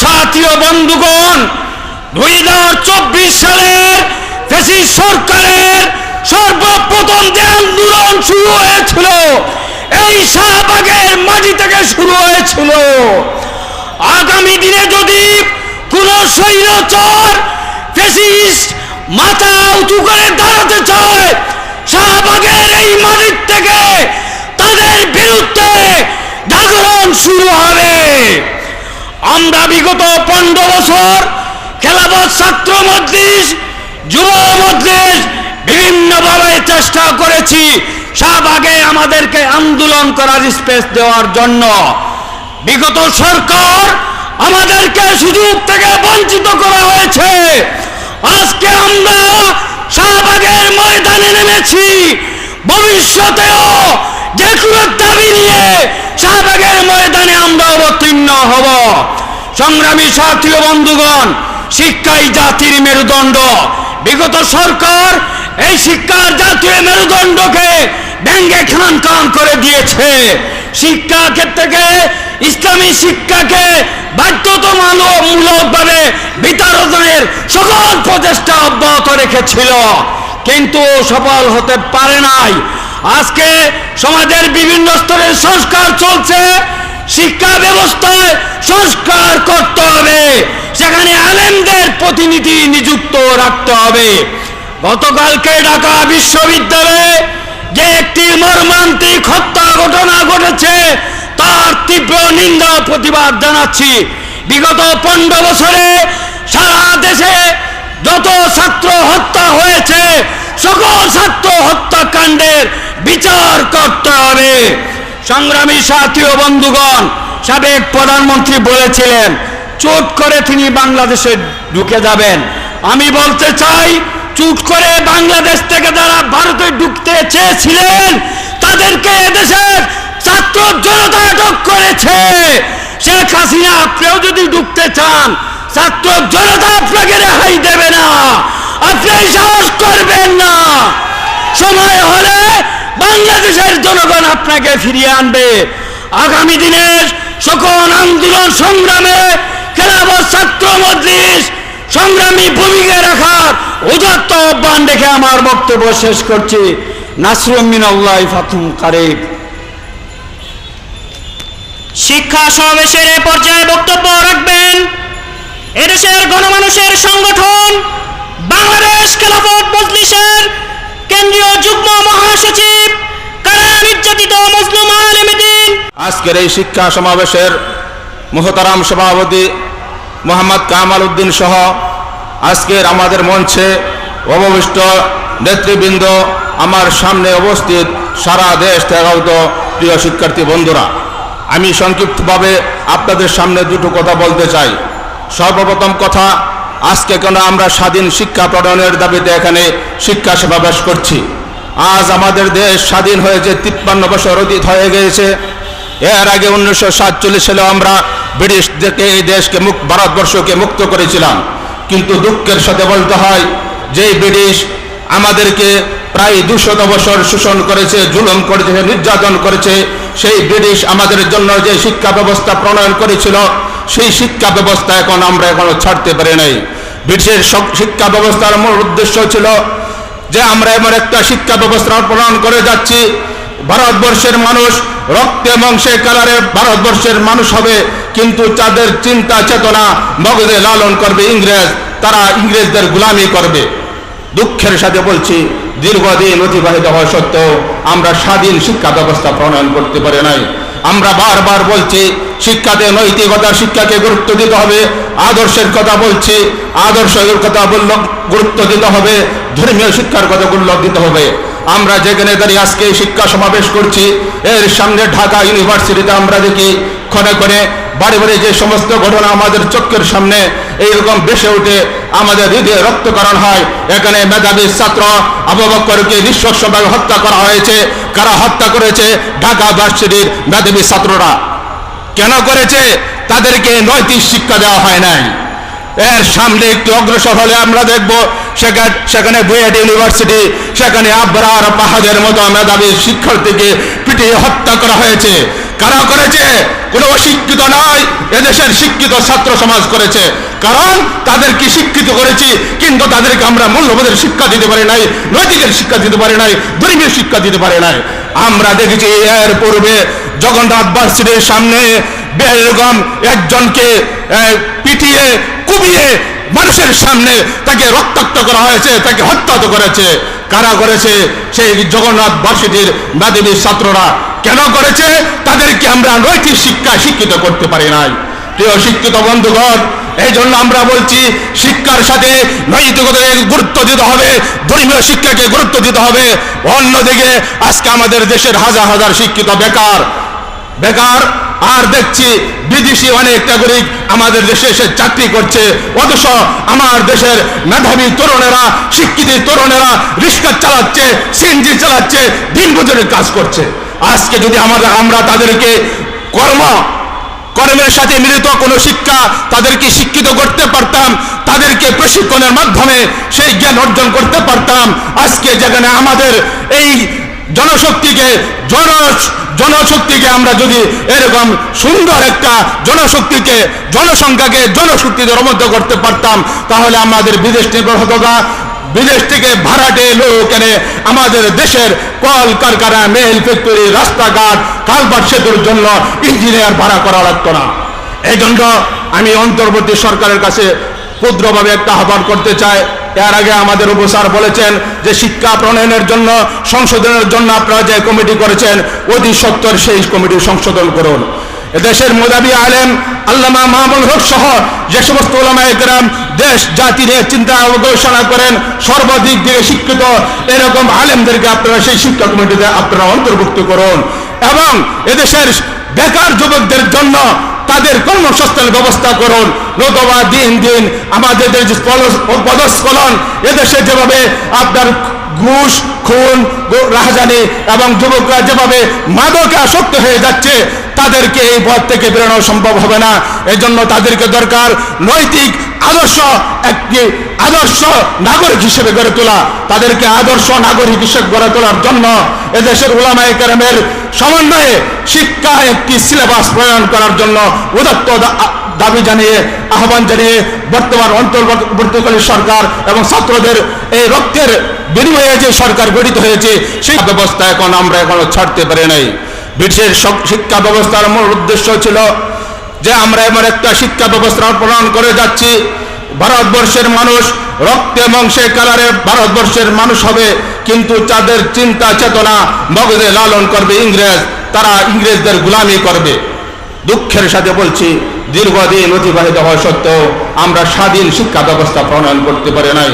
সাথী বন্ধুগণ, দুই হাজার চব্বিশ সালের ফেসিস সরকারের সর্বপ্রথম যে আন্দোলন শুরু হয়েছিল, এই শাহবাগের মাটি থেকে শুরু হয়েছিল। আগামী দিনে যদি কোন স্বৈরচর ফেসিস্ট মাথা উঁচু করে দাঁড়াতে চায়, শাহবাগের এই মাটির থেকে তাদের বিরুদ্ধে জাগরণ শুরু হবে। আমরা বিগত পনেরো বছর খেলাফত ছাত্র মজলিস, যুব মজলিস বিভিন্নভাবে চেষ্টা করেছি শাহবাগে আমাদেরকে আন্দোলন করার স্পেস দেওয়ার জন্য। বিগত সরকার আমাদেরকে সুযোগ থেকে বঞ্চিত করা হয়েছে। আজকে আমরা শাহবাগের ময়দানে নেমেছি। ভবিষ্যতেও যে কোনো দাবি নিয়ে শাহবাগের ময়দানে আমরা অবতীর্ণ হব। সংগ্রামী সাথী বন্ধুগণ, শিক্ষাই জাতির মেরুদণ্ড। বিগত সরকার এই শিক্ষার জাতীয় মেরুদণ্ডকে ব্যঙ্গে খান খান করে দিয়েছে। শিক্ষা ক্ষেত্রকে, ইসলামী শিক্ষাকে বাধ্যতামূলকভাবে বিতরণের সকল প্রচেষ্টা অব্যাহত রেখেছিল। কিন্তু সফল হতে পারে নাই। আজকে সমাজের বিভিন্ন স্তরের সংস্কার চলছে। শিক্ষা ব্যবস্থায় সংস্কার করতে হবে। সেখানে আলেমদের প্রতিনিধি নিযুক্ত রাখতে হবে। গতকালকে ঢাকা বিশ্ববিদ্যালয়ে যে একটি মর্মান্তিক হত্যা ঘটনা ঘটেছে, তার তীব্র নিন্দা প্রতিবাদ জানাচ্ছি। বিগত পনেরো বছরে সারা দেশে যত ছাত্র হত্যা হয়েছে, সকল ছাত্র হত্যাকাণ্ডের বিচার করতে হবে। সংগ্রামী সাথী ও বন্ধুগণ, সাবেক প্রধানমন্ত্রী বলেছিলেন, চোট করে তিনি বাংলাদেশে ঢুকে যাবেন। আমি বলতে চাই, চুট করে বাংলাদেশ থেকে যারা ভারতে ঢুকতে চেয়েছিলেন, তাদেরকে এদেশের ছাত্র জনতা আটক করেছে। শেখ হাসিনা, আপনিও যদি ঢুকতে চান, ছাত্র জনতা আপনাকে রেহাই দেবে না। আপনি সাহস করবেন না। সময় হলে বাংলাদেশের জনগণ আপনাকে ফিরিয়ে আনবে। আগামী দিনের সকল আন্দোলন সংগ্রামে খেলাফত ছাত্র মজলিস, সংগ্রামী ভূমিকা রাখার উদাত্ত আহ্বান রেখে আমার বক্তব্য শেষ করছি। নাসরুমিন আল্লাহ ফাতুম কারিব। শিক্ষা সমাবেশের এ পর্যায়ে বক্তব্য রাখবেন এদেশের গণমানুষের সংগঠন বাংলাদেশ খেলাফত মজলিসের আজকের এই শিক্ষা সমাবেশের মোহতারাম সভাপতি মোহাম্মদ কামাল উদ্দিন সহ আজকের আমাদের মঞ্চে অবশিষ্ট নেতৃবৃন্দ আমার সামনে অবস্থিত সারা দেশ থেকে প্রিয় শিক্ষার্থী বন্ধুরা। আমি সংক্ষিপ্তভাবে আপনাদের সামনে দুটো কথা বলতে চাই। সর্বপ্রথম কথা, আজকে কেন আমরা স্বাধীন শিক্ষা প্রদানের দাবিতে এখানে শিক্ষা সমাবেশ করছি? আজ আমাদের দেশ স্বাধীন হয়েছে তিপ্পান্ন বছর অতীত হয়ে গিয়েছে এর আগে উনিশশো সাতচল্লিশ সালে আমরা ব্রিটিশ থেকে এই দেশকে মুক্ত ভারতবর্ষকে মুক্ত করেছিলাম। কিন্তু দুঃখের সাথে বলতে হয় যে ব্রিটিশ আমাদেরকে প্রায় দুশত বছর শোষণ করেছে, জুলুম করেছে, নির্যাতন করেছে, সেই ব্রিটিশ আমাদের জন্য যে শিক্ষা ব্যবস্থা প্রণয়ন করেছিল, সেই শিক্ষা ব্যবস্থা এখন আমরা এখনও ছাড়তে পারি নাই। ব্রিটিশের শিক্ষা ব্যবস্থার মূল উদ্দেশ্য ছিল যে আমরা এমন একটা শিক্ষা ব্যবস্থা প্রণয়ন করে যাচ্ছি ভারতবর্ষের মানুষ রক্তে মাংসে কালারে ভারতবর্ষের মানুষ হবে, কিন্তু তাদের চিন্তা চেতনা মগজে লালন করবে ইংরেজ, তারা ইংরেজদের গুলামি করবে। দুঃখের সাথে বলছি, দীর্ঘদিন অতিবাহিত হওয়া সত্ত্বেও আমরা স্বাধীন শিক্ষা ব্যবস্থা প্রণয়ন করতে পারি নাই। আমরা বারবার বলছি, শিক্ষাতে নৈতিকতা শিক্ষাকে গুরুত্ব দিতে হবে। আদর্শের কথা বলছি, আদর্শের কথা গুরুত্ব দিতে হবে। ধর্মীয় শিক্ষার কথা গুরুত্ব দিতে হবে। আমরা যেখানে দাঁড়িয়ে আজকে শিক্ষা সমাবেশ করছি, এর সামনে ঢাকা ইউনিভার্সিটিতে আমরা দেখি, ক্ষণে ক্ষণে বাড়ি বাড়ি যে সমস্ত ঘটনা আমাদের চোখের সামনে এইরকম বেসে উঠে আমাদের হৃদয়ে রক্তকরণ হয়। এখানে মেধাবী ছাত্র আবু বক্করকে নিঃশ্বসভাবে হত্যা করা হয়েছে। কারা হত্যা করেছে? ঢাকা ভার্সিটির মেধাবী ছাত্ররা। কেন করেছে? তাদেরকে নৈতিক শিক্ষা দেওয়া হয় নাই। এর সামনে একটু অগ্রসর হলে আমরা দেখব সেখানে সেখানে বুয়েট ইউনিভার্সিটি, সেখানে আবরার পাহাড়ের মতো মেধাবী শিক্ষার্থীকে পিটিয়ে হত্যা করা হয়েছে। কারা করেছে? কোনো অশিক্ষিত নয়, এদেশের শিক্ষিত ছাত্র সমাজ করেছে। কারণ তাদেরকে শিক্ষিত করেছি, কিন্তু তাদেরকে আমরা মূল্যবোধের শিক্ষা দিতে পারি নাই, নৈতিকের শিক্ষা দিতে পারি নাই, ধর্মীয় শিক্ষা দিতে পারি নাই। আমরা দেখেছি এর পূর্বে জগন্নাথ ভার্সিটির সামনে বেরকম একজনকে পিটিয়ে কুবিয়ে মানুষের সামনে তাকে রক্তাক্ত করা হয়েছে, তাকে হত্যা করেছে। কারা করেছে? সেই জগন্নাথ ভার্সিটির মেধাবী ছাত্ররা। কেন করেছে? তাদেরকে আমরা নৈতিক শিক্ষা শিক্ষিত করতে পারি নাই। প্রিয় শিক্ষিত বন্ধুগণ, এই জন্য আমরা বলছি, শিক্ষার সাথে নৈতিকতাকে গুরুত্ব দিতে হবে, ধর্মীয় শিক্ষাকে গুরুত্ব দিতে হবে। অন্যদিকে, আজকে আমাদের দেশের হাজার হাজার শিক্ষিত বেকার বেকার, আর দেখছি বিদেশি অনেক নাগরিক আমাদের দেশে এসে চাকরি করছে। অথচ আমার দেশের মেধাবী তরুণেরা, শিক্ষিত তরুণেরা রিক্সা চালাচ্ছে, সিএনজি চালাচ্ছে, দিন মজুরের কাজ করছে। আজকে যদি আমরা আমরা তাদেরকে কর্ম, কর্মের সাথে মিলিত কোনো শিক্ষা তাদেরকে শিক্ষিত করতে পারতাম, তাদেরকে প্রশিক্ষণের মাধ্যমে সেই জ্ঞান অর্জন করতে পারতাম, আজকে যেখানে আমাদের এই জনশক্তিকে, জন, জনশক্তিকে আমরা যদি এরকম সুন্দর একটা জনশক্তিকে, জনসংখ্যাকে জনশক্তিতে রমধ্য করতে পারতাম, তাহলে আমাদের বিদেশ নির্ভরতা বিদেশ থেকে ভাড়াটে লোক এনে আমাদের দেশের কল কারখানা মেল ফ্যাক্টরি, রাস্তাঘাট, কালভার্ট সেতুর জন্য ইঞ্জিনিয়ার ভাড়া করা লাগতো না। এই জন্য আমি অন্তর্বর্তী সরকারের কাছে ক্ষুদ্রভাবে একটা আহ্বান করতে চাই। এর আগে আমাদের উপসার বলেছেন যে শিক্ষা প্রণয়নের জন্য, সংশোধনের জন্য আপনারা যে কমিটি করেছেন, অতি সত্তর সেই কমিটি সংশোধন করুন। দেশের মোদাবি আলেম, আল্লামা মাহমুল হক সহ যে সমস্ত ওলামা একরাম দেশ, জাতি নিয়ে চিন্তা গবেষণা করেন, সর্বাধিক দিকে শিক্ষিত এরকম আলেমদেরকে আপনারা সেই শিক্ষা কমিটিতে আপনারা অন্তর্ভুক্ত করুন। এবং এদেশের বেকার যুবকদের জন্য তাদের কর্মসংস্থানের ব্যবস্থা করুন। নতুবা দিন দিন আমাদের যে এদেশে যেভাবে আপনার ঘুষ, খুন রাহাজানি এবং যুবকরা যেভাবে মাদকে আসক্ত হয়ে যাচ্ছে, তাদেরকে এই পথ থেকে বেরোনো সম্ভব হবে না। এই জন্য তাদেরকে দরকার নৈতিক আদর্শ, একটি আদর্শ নাগরিক হিসেবে গড়ে তোলা। তাদেরকে আদর্শ নাগরিক হিসেবে গড়ে তোলার জন্য এদেশের ওলামাই কেরামের সমন্বয়ে শিক্ষা একটি সিলেবাস প্রণয়ন করার জন্য উদাত্ত দাবি জানিয়ে, আহ্বান জানিয়ে বর্তমান অন্তর্বর্তীকালীন সরকার এবং ছাত্রদের এই রক্তের বিনিময়ে যে সরকার গঠিত হয়েছে, সেই ব্যবস্থা এখন আমরা এখনও ছাড়তে পারি নাই। ব্রিটিশের শিক্ষা ব্যবস্থার মূল উদ্দেশ্য ছিল যে আমরা এমন একটা শিক্ষা ব্যবস্থা প্রণয়ন করে যাচ্ছি। ভারতবর্ষের মানুষ রক্তে মাংসে কালারে ভারতবর্ষের মানুষ হবে, কিন্তু তাদের চিন্তা চেতনা মগজে লালন করবে ইংরেজ, তারা ইংরেজদের গুলামি করবে। দুঃখের সাথে বলছি দীর্ঘদিন অতিবাহিত হওয়া সত্ত্বেও আমরা স্বাধীন শিক্ষা ব্যবস্থা প্রণয়ন করতে পারি নাই।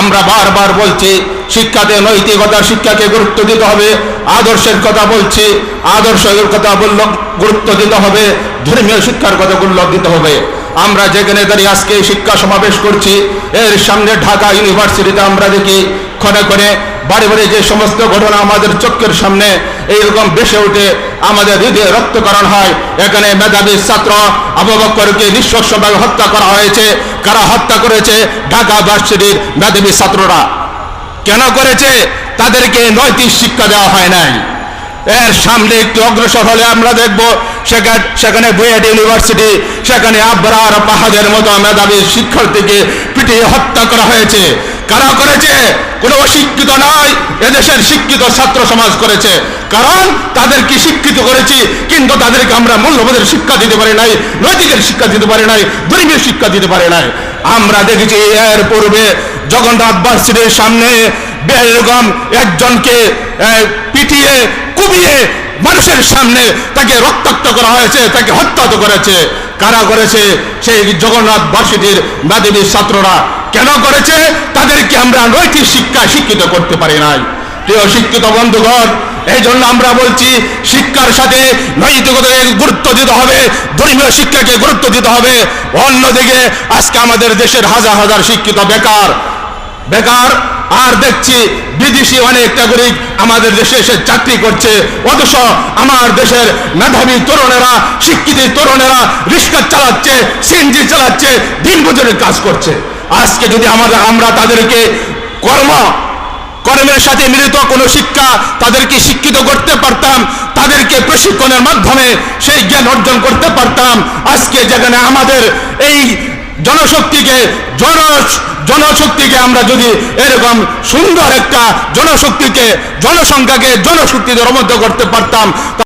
আমরা বারবার বলছি, শিক্ষাতে নৈতিকতার শিক্ষাকে গুরুত্ব দিতে হবে। আদর্শের কথা বলছি, আদর্শের কথা বলল, গুরুত্ব দিতে হবে। ধর্মীয় শিক্ষার কথা গুরুত্ব দিতে হবে। আমরা যেখানে দাঁড়িয়ে আজকে শিক্ষা সমাবেশ করছি, এর সামনে ঢাকা ইউনিভার্সিটিতে আমরা দেখি ক্ষণে ক্ষণে বাড়ি বাড়ি যে সমস্ত ঘটনা আমাদের চোখের সামনে এইরকম বেসে উঠে আমাদের হৃদয়ে রক্তকরণ হয়। এখানে মেধাবী ছাত্র আবু বক্করকে নিঃশ্বসভাবে হত্যা করা হয়েছে। কারা হত্যা করেছে? ঢাকা ভার্সিটির মেধাবী ছাত্ররা। কেন করেছে? তাদেরকে নৈতিক শিক্ষা দেওয়া হয় নাই। এর সামনে একটু অগ্রসর হলে আমরা দেখব, সেখানে সেখানে বুয়েট ইউনিভার্সিটি, সেখানে আবরার পাহাড়ের মতো মেধাবী শিক্ষার্থীকে পিটিয়ে হত্যা করা হয়েছে। কারা করেছে? কোনো অশিক্ষিত নয় এদেশের শিক্ষিত ছাত্র সমাজ করেছে। কারণ তাদেরকে শিক্ষিত করেছি, কিন্তু তাদেরকে আমরা মূল্যবোধের শিক্ষা দিতে পারি নাই, নৈতিকের শিক্ষা দিতে পারি নাই, ধর্মীয় শিক্ষা দিতে পারি নাই। আমরা দেখেছি এর পূর্বে জগন্নাথ ভার্সিটির সামনে বেরকম একজনকে পিটিয়ে কুবিয়ে মানুষের সামনে তাকে রক্তাক্ত করা হয়েছে, তাকে হত্যা করেছে। কারা করেছে? সেই জগন্নাথ ভার্সিটির মেধাবী ছাত্ররা কেন করেছে? তাদেরকে আমরা নৈতিক শিক্ষা শিক্ষিত করতে পারি নাই। প্রিয় শিক্ষিত বন্ধুগণ এই জন্য আমরা বলছি, শিক্ষার সাথে নৈতিকতাকে গুরুত্ব দিতে হবে, ধর্মীয় শিক্ষাকে গুরুত্ব দিতে হবে। অন্যদিকে, আজকে আমাদের দেশের হাজার হাজার শিক্ষিত বেকার বেকার আর দেখছি বিদেশি অনেক নাগরিক আমাদের দেশে এসে চাকরি করছে। অথচ আমার দেশের মেধাবী তরুণেরা, শিক্ষিত তরুণেরা রিক্সা চালাচ্ছে, সিএনজি চালাচ্ছে, দিন মজুরের কাজ করছে। আজকে যদি আমাদের আমরা তাদেরকে কর্ম কর্মের সাথে মিলিত কোনো শিক্ষা তাদেরকে শিক্ষিত করতে পারতাম, তাদেরকে প্রশিক্ষণের মাধ্যমে সেই জ্ঞান অর্জন করতে পারতাম, আজকে যেখানে আমাদের এই জনশক্তিকে জন জনশক্তিকে আমরা যদি এরকম সুন্দর একটা জনশক্তিকে জনসংখ্যাকে জনশক্তিতে রমদ্ধ করতে পারতাম